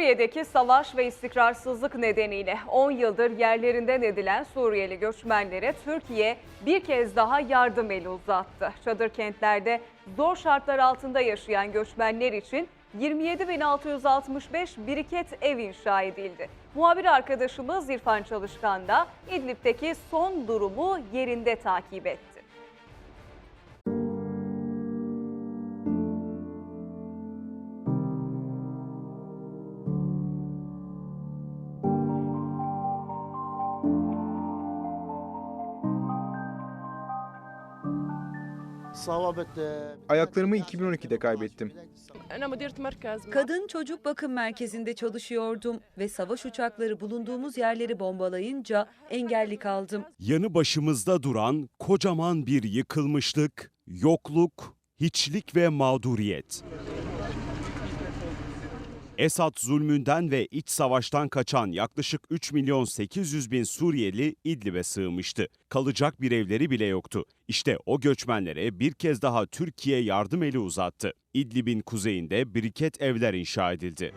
Suriye'deki savaş ve istikrarsızlık nedeniyle 10 yıldır yerlerinden edilen Suriyeli göçmenlere Türkiye bir kez daha yardım eli uzattı. Çadır kentlerde zor şartlar altında yaşayan göçmenler için 27.665 biriket ev inşa edildi. Muhabir arkadaşımız İrfan Çalışkan da İdlib'deki son durumu yerinde takip etti. Ayaklarımı 2012'de kaybettim. Kadın çocuk bakım merkezinde çalışıyordum ve savaş uçakları bulunduğumuz yerleri bombalayınca engelli kaldım. Yanı başımızda duran kocaman bir yıkılmışlık, yokluk, hiçlik ve mağduriyet. Esad zulmünden ve iç savaştan kaçan yaklaşık 3 milyon 800 bin Suriyeli İdlib'e sığınmıştı. Kalacak bir evleri bile yoktu. İşte o göçmenlere bir kez daha Türkiye yardım eli uzattı. İdlib'in kuzeyinde biriket evler inşa edildi.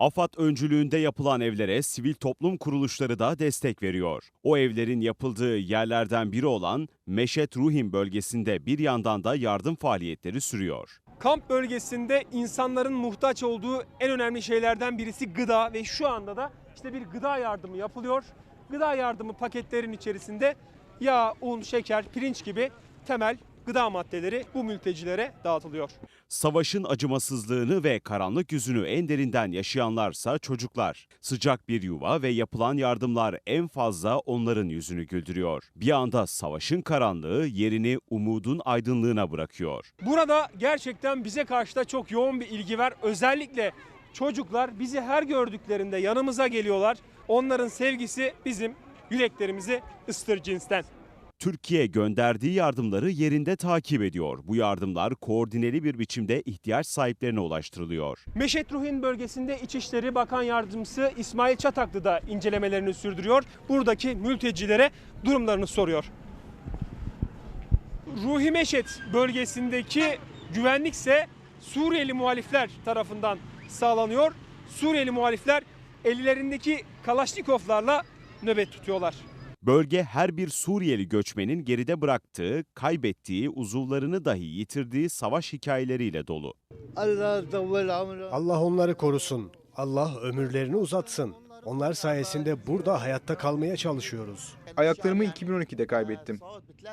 AFAD öncülüğünde yapılan evlere sivil toplum kuruluşları da destek veriyor. O evlerin yapıldığı yerlerden biri olan Meşet Ruhim bölgesinde bir yandan da yardım faaliyetleri sürüyor. Kamp bölgesinde insanların muhtaç olduğu en önemli şeylerden birisi gıda ve şu anda da işte bir gıda yardımı yapılıyor. Gıda yardımı paketlerin içerisinde yağ, un, şeker, pirinç gibi temel gıda maddeleri bu mültecilere dağıtılıyor. Savaşın acımasızlığını ve karanlık yüzünü en derinden yaşayanlarsa çocuklar. Sıcak bir yuva ve yapılan yardımlar en fazla onların yüzünü güldürüyor. Bir anda savaşın karanlığı yerini umudun aydınlığına bırakıyor. Burada gerçekten bize karşı da çok yoğun bir ilgi var. Özellikle çocuklar bizi her gördüklerinde yanımıza geliyorlar. Onların sevgisi bizim yüreklerimizi ıstır cinsten. Türkiye gönderdiği yardımları yerinde takip ediyor. Bu yardımlar koordineli bir biçimde ihtiyaç sahiplerine ulaştırılıyor. Meşet Ruhin bölgesinde İçişleri Bakan Yardımcısı İsmail Çataklı da incelemelerini sürdürüyor. Buradaki mültecilere durumlarını soruyor. Ruhi Meşet bölgesindeki güvenlikse Suriyeli muhalifler tarafından sağlanıyor. Suriyeli muhalifler ellerindeki Kalaşnikovlarla nöbet tutuyorlar. Bölge her bir Suriyeli göçmenin geride bıraktığı, kaybettiği, uzuvlarını dahi yitirdiği savaş hikayeleriyle dolu. Allah onları korusun. Allah ömürlerini uzatsın. Onlar sayesinde burada hayatta kalmaya çalışıyoruz. Ayaklarımı 2012'de kaybettim.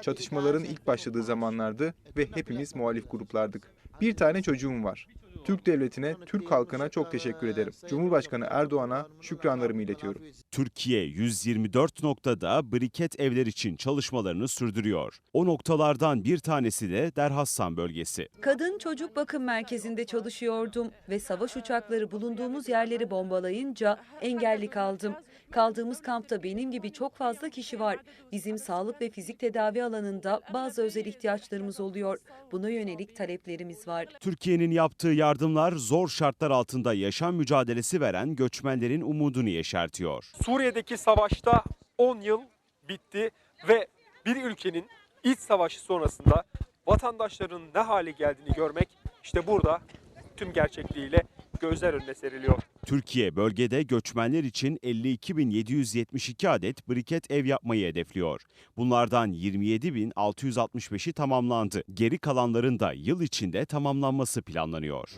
Çatışmaların ilk başladığı zamanlardı ve hepimiz muhalif gruplardık. Bir tane çocuğum var. Türk devletine, Türk halkına çok teşekkür ederim. Cumhurbaşkanı Erdoğan'a şükranlarımı iletiyorum. Türkiye 124 noktada briket evler için çalışmalarını sürdürüyor. O noktalardan bir tanesi de Derhassan bölgesi. Kadın çocuk bakım merkezinde çalışıyordum ve savaş uçakları bulunduğumuz yerleri bombalayınca engelli kaldım. Kaldığımız kampta benim gibi çok fazla kişi var. Bizim sağlık ve fizik tedavi alanında bazı özel ihtiyaçlarımız oluyor. Buna yönelik taleplerimiz var. Türkiye'nin yaptığı yardımlar zor şartlar altında yaşam mücadelesi veren göçmenlerin umudunu yeşertiyor. Suriye'deki savaşta 10 yıl bitti ve bir ülkenin iç savaşı sonrasında vatandaşların ne hale geldiğini görmek işte burada tüm gerçekliğiyle gözler önüne seriliyor. Türkiye bölgede göçmenler için 52.772 adet briket ev yapmayı hedefliyor. Bunlardan 27.665'i tamamlandı. Geri kalanların da yıl içinde tamamlanması planlanıyor.